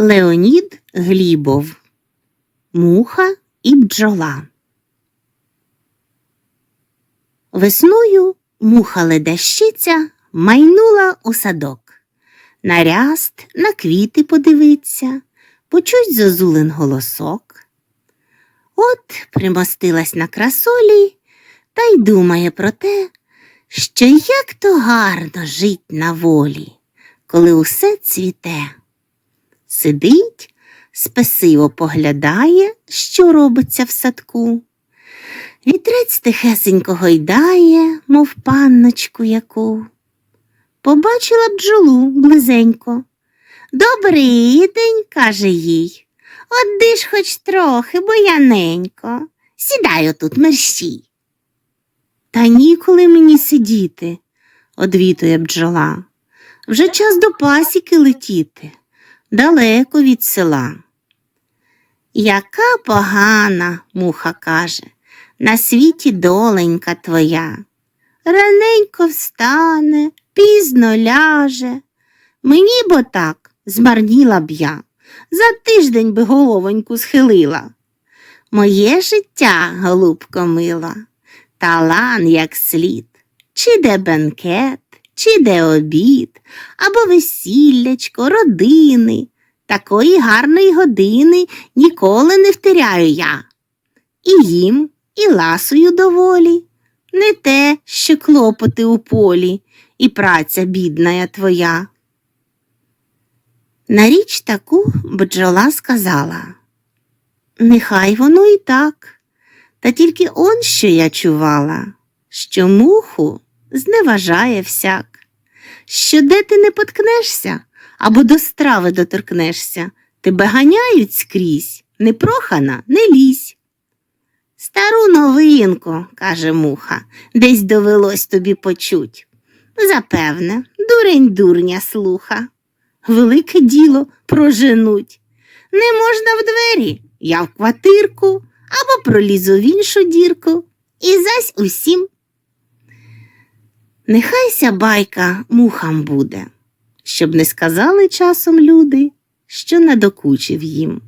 Леонід Глібов Муха і бджола. Весною муха ледащиця майнула у садок. На на квіти подивиться, почуть зозулин голосок. От примостилась на красолі та й думає про те, що як то гарно жить на волі, коли усе цвіте. Сидить, спесиво поглядає, що робиться в садку. Вітрець тихесенько гойдає, мов панночку яку. Побачила бджолу близенько. Добрий день, каже їй. От ж хоч трохи, бо я ненько. Сідай отут мерщій. Та ніколи мені сидіти, одвітує бджола. Вже час до пасіки летіти, далеко від села. Яка погана, муха каже, на світі доленька твоя. Раненько встане, пізно ляже. Мені бо так змарніла б я, за тиждень би головоньку схилила. Моє життя, голубко мила, талан як слід, чи де бенкет, чи де обід, або весіллячко, родини. Такої гарної години ніколи не втеряю я. І їм, і ласую доволі. Не те, що клопоти у полі, і праця бідная твоя. На річ таку бджола сказала Нехай воно і так, та тільки он що я чувала, що муху зневажає всяк, що де ти не поткнешся або до страви доторкнешся, тебе ганяють скрізь, непрохана не лізь. Стару новинку, каже муха, десь довелось тобі почуть. Запевне, дурень дурня слуха. Велике діло проженуть. Не можна в двері, я в квартирку або пролізу в іншу дірку і зась усім. Нехайся байка мухам буде, щоб не сказали часом люди, що надокучив їм.